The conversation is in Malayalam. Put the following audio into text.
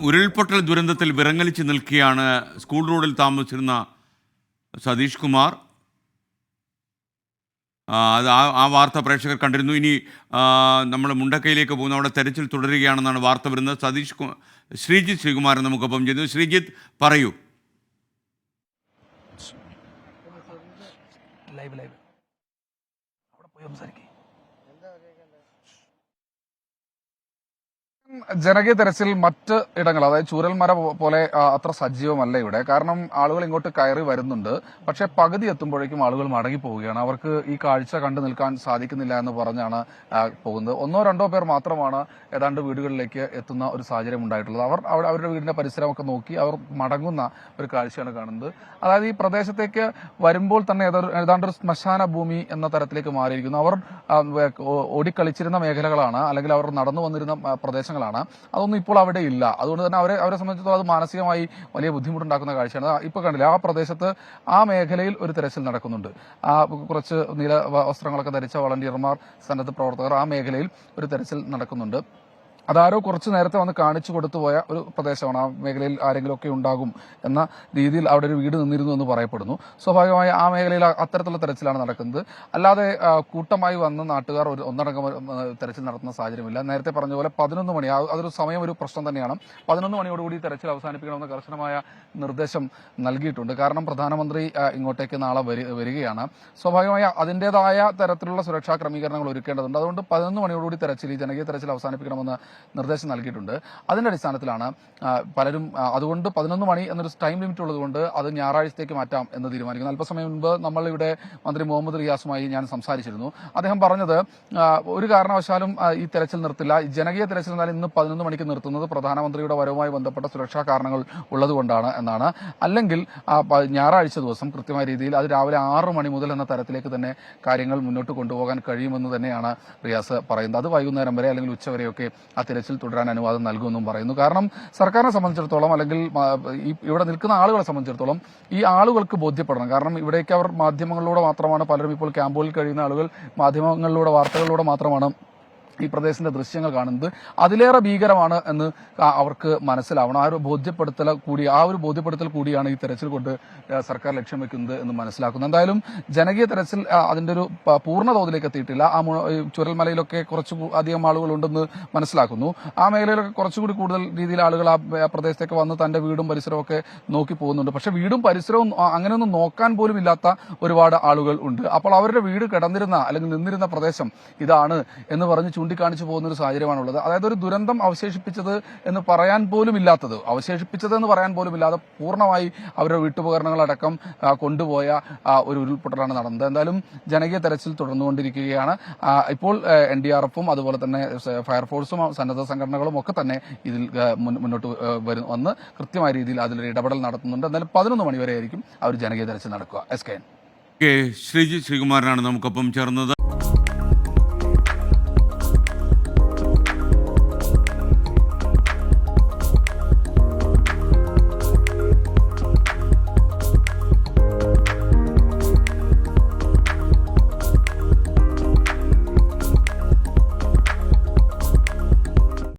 ഉരുൾപൊട്ടൽ ദുരന്തത്തിൽ വിറങ്ങലിച്ച് നിൽക്കുകയാണ് സ്കൂൾ റോഡിൽ താമസിച്ചിരുന്ന സതീഷ് കുമാർ. അത് ആ ആ വാർത്ത പ്രേക്ഷകർ കണ്ടിരുന്നു. ഇനി നമ്മൾ മുണ്ടക്കയിലേക്ക് പോകുന്നു. അവിടെ തെരച്ചിൽ തുടരുകയാണെന്നാണ് വാർത്ത വരുന്നത്. സതീഷ് ശ്രീജിത്ത് ശ്രീകുമാരൻ നമുക്കൊപ്പം ചെയ്തു ശ്രീജിത്ത് പറയൂ. Live live. അവിടെ പോയി സംസാരിക്കേ. ജനകീയ തെരച്ചിൽ മറ്റ് ഇടങ്ങൾ അതായത് ചൂരൽമര പോലെ അത്ര സജീവമല്ല ഇവിടെ. കാരണം ആളുകൾ ഇങ്ങോട്ട് കയറി വരുന്നുണ്ട്. പക്ഷെ പകുതി എത്തുമ്പോഴേക്കും ആളുകൾ മടങ്ങി പോവുകയാണ്. അവർക്ക് ഈ കാഴ്ച കണ്ടു നിൽക്കാൻ സാധിക്കുന്നില്ല എന്ന് പറഞ്ഞാണ് പോകുന്നത്. ഒന്നോ രണ്ടോ പേർ മാത്രമാണ് ഏതാണ്ട് വീടുകളിലേക്ക് എത്തുന്ന ഒരു സാഹചര്യം ഉണ്ടായിട്ടുള്ളത്. അവർ അവിടെ അവരുടെ വീടിന്റെ പരിസരമൊക്കെ നോക്കി അവർ മടങ്ങുന്ന ഒരു കാഴ്ചയാണ് കാണുന്നത്. അതായത് ഈ പ്രദേശത്തേക്ക് വരുമ്പോൾ തന്നെ ഏതാണ്ട് ഒരു ശ്മശാന ഭൂമി എന്ന തരത്തിലേക്ക് മാറിയിരിക്കുന്നു. അവർ ഓടിക്കളിച്ചിരുന്ന മേഖലകളാണ്. അല്ലെങ്കിൽ അവർ നടന്നു വന്നിരുന്ന ആ, പ്രദേശങ്ങളാണ് അതൊന്നും ഇപ്പോൾ അവിടെ ഇല്ല. അതുകൊണ്ട് തന്നെ അവരെ അവരെ സംബന്ധിച്ചിടത്തോളം അത് മാനസികമായി വലിയ ബുദ്ധിമുട്ടുണ്ടാക്കുന്ന കാഴ്ചയാണ്. ഇപ്പൊ കണ്ടില്ല ആ പ്രദേശത്ത് ആ മേഖലയിൽ ഒരു തെരച്ചിൽ നടക്കുന്നുണ്ട്. ആ കുറച്ച് നീല വസ്ത്രങ്ങളൊക്കെ ധരിച്ച വളണ്ടിയർമാർ സന്നദ്ധ പ്രവർത്തകർ ആ മേഖലയിൽ ഒരു തെരച്ചിൽ നടക്കുന്നുണ്ട്. അതാരോ കുറച്ച് നേരത്തെ വന്ന് കാണിച്ചു കൊടുത്തു പോയ ഒരു പ്രദേശമാണ്. ആ മേഖലയിൽ ആരെങ്കിലും ഒക്കെ ഉണ്ടാകും എന്ന രീതിയിൽ അവിടെ ഒരു വീട് നിന്നിരുന്നു എന്ന് പറയപ്പെടുന്നു. സ്വാഭാവികമായി ആ മേഖലയിൽ അത്തരത്തിലുള്ള തെരച്ചിലാണ് നടക്കുന്നത്. അല്ലാതെ കൂട്ടമായി വന്ന് നാട്ടുകാർ ഒരു ഒന്നടങ്കം തെരച്ചിൽ നടത്തുന്ന സാഹചര്യമില്ല. നേരത്തെ പറഞ്ഞ പോലെ പതിനൊന്ന് മണി അതൊരു സമയം ഒരു പ്രശ്നം തന്നെയാണ്. പതിനൊന്ന് മണിയോടുകൂടി തെരച്ചിൽ അവസാനിപ്പിക്കണമെന്ന് കർശനമായ നിർദ്ദേശം നൽകിയിട്ടുണ്ട്. കാരണം പ്രധാനമന്ത്രി ഇങ്ങോട്ടേക്ക് നാളെ വരികയാണ്. സ്വാഭാവികമായി അതിന്റെതായ തരത്തിലുള്ള സുരക്ഷാ ക്രമീകരണങ്ങൾ ഒരുക്കേണ്ടതുണ്ട്. അതുകൊണ്ട് പതിനൊന്ന് മണിയോടുകൂടി തെരച്ചിൽ ഈ ജനകീയ തെരച്ചിൽ അവസാനിപ്പിക്കണമെന്ന് നിർദ്ദേശം നൽകിയിട്ടുണ്ട്. അതിന്റെ അടിസ്ഥാനത്തിലാണ് പലരും അതുകൊണ്ട് പതിനൊന്ന് മണി എന്നൊരു ടൈം ലിമിറ്റ് ഉള്ളതുകൊണ്ട് അത് ഞായറാഴ്ചത്തേക്ക് മാറ്റാം എന്ന് തീരുമാനിക്കുന്നു. അല്പസമയം മുൻപ് നമ്മൾ ഇവിടെ മന്ത്രി മുഹമ്മദ് റിയാസുമായി ഞാൻ സംസാരിച്ചിരുന്നു. അദ്ദേഹം പറഞ്ഞത് ഒരു കാരണവശാലും ഈ തെരച്ചിൽ നിർത്തില്ല. ജനകീയ തെരച്ചിൽ എന്നാൽ ഇന്ന് പതിനൊന്ന് മണിക്ക് നിർത്തുന്നത് പ്രധാനമന്ത്രിയുടെ വരവുമായി ബന്ധപ്പെട്ട സുരക്ഷാ കാരണങ്ങൾ ഉള്ളതുകൊണ്ടാണ് എന്നാണ്. അല്ലെങ്കിൽ ഞായറാഴ്ച ദിവസം കൃത്യമായ രീതിയിൽ അത് രാവിലെ ആറ് മണി മുതൽ എന്ന തരത്തിലേക്ക് തന്നെ കാര്യങ്ങൾ മുന്നോട്ട് കൊണ്ടുപോകാൻ കഴിയുമെന്ന് തന്നെയാണ് റിയാസ് പറയുന്നത്. അത് വൈകുന്നേരം വരെ അല്ലെങ്കിൽ ഉച്ചവരെയൊക്കെ ആ തിരച്ചിൽ തുടരാൻ അനുവാദം നൽകുമെന്നും പറയുന്നു. കാരണം സർക്കാരിനെ സംബന്ധിച്ചിടത്തോളം അല്ലെങ്കിൽ ഇവിടെ നിൽക്കുന്ന ആളുകളെ സംബന്ധിച്ചിടത്തോളം ഈ ആളുകൾക്ക് ബോധ്യപ്പെടണം. കാരണം ഇവിടേക്ക് അവർ മാധ്യമങ്ങളിലൂടെ മാത്രമാണ് പലരും ഇപ്പോൾ ക്യാമ്പുകളിൽ കഴിയുന്ന ആളുകൾ മാധ്യമങ്ങളിലൂടെ വാർത്തകളിലൂടെ മാത്രമാണ് ഈ പ്രദേശത്തിന്റെ ദൃശ്യങ്ങൾ കാണുന്നത് അതിലേറെ ഭീകരമാണ് എന്ന് അവർക്ക് മനസ്സിലാവണം. ആ ഒരു ബോധ്യപ്പെടുത്തൽ കൂടി ആ ഒരു ബോധ്യപ്പെടുത്തൽ കൂടിയാണ് ഈ തെരച്ചിൽ കൊണ്ട് സർക്കാർ ലക്ഷ്യം വെക്കുന്നത് എന്ന് മനസ്സിലാക്കുന്നത് എന്തായാലും ജനകീയ തെരച്ചിൽ അതിന്റെ ഒരു പൂർണ തോതിലേക്ക് എത്തിയിട്ടില്ല. ആ ചുരൽമലയിലൊക്കെ കുറച്ച് അധികം ആളുകൾ ഉണ്ടെന്ന് മനസ്സിലാക്കുന്നു. ആ മേഖലയിലൊക്കെ കുറച്ചുകൂടി കൂടുതൽ രീതിയിൽ ആളുകൾ ആ പ്രദേശത്തേക്ക് വന്ന് തന്റെ വീടും പരിസരവും ഒക്കെ നോക്കി പോകുന്നുണ്ട്. പക്ഷെ വീടും പരിസരവും അങ്ങനെയൊന്നും നോക്കാൻ പോലും ഇല്ലാത്ത ഒരുപാട് ആളുകൾ ഉണ്ട്. അപ്പോൾ അവരുടെ വീട് കിടന്നിരുന്ന അല്ലെങ്കിൽ നിന്നിരുന്ന പ്രദേശം ഇതാണ് എന്ന് പറഞ്ഞ് ചൂണ്ടിക്കാണിച്ചു പോകുന്ന ഒരു സാഹചര്യമാണുള്ളത്. അതായത് ഒരു ദുരന്തം അവശേഷിപ്പിച്ചത് എന്ന് പറയാൻ പോലും ഇല്ലാത്തത് അവശേഷിപ്പിച്ചത് എന്ന് പറയാൻ പോലും ഇല്ലാതെ പൂർണമായി അവരുടെ വീട്ടുപകരണങ്ങളടക്കം കൊണ്ടുപോയ ഒരു ഉരുൾപൊട്ടലാണ് നടന്നത്. എന്തായാലും ജനകീയ തെരച്ചിൽ തുടർന്നുകൊണ്ടിരിക്കുകയാണ്. ഇപ്പോൾ എൻ ഡി ആർ എഫും അതുപോലെ തന്നെ ഫയർഫോഴ്സും സന്നദ്ധ സംഘടനകളും ഒക്കെ തന്നെ ഇതിൽ മുന്നോട്ട് വരും വന്ന് കൃത്യമായ രീതിയിൽ അതിലൊരു ഇടപെടൽ നടത്തുന്നുണ്ട്. എന്തായാലും പതിനൊന്ന് മണി വരെ ആയിരിക്കും ആ ഒരു ജനകീയ തെരച്ചിൽ നടക്കുക. എസ് കെ ശ്രീജി ശ്രീകുമാരനാണ് നമുക്കൊപ്പം ചേർന്നത്.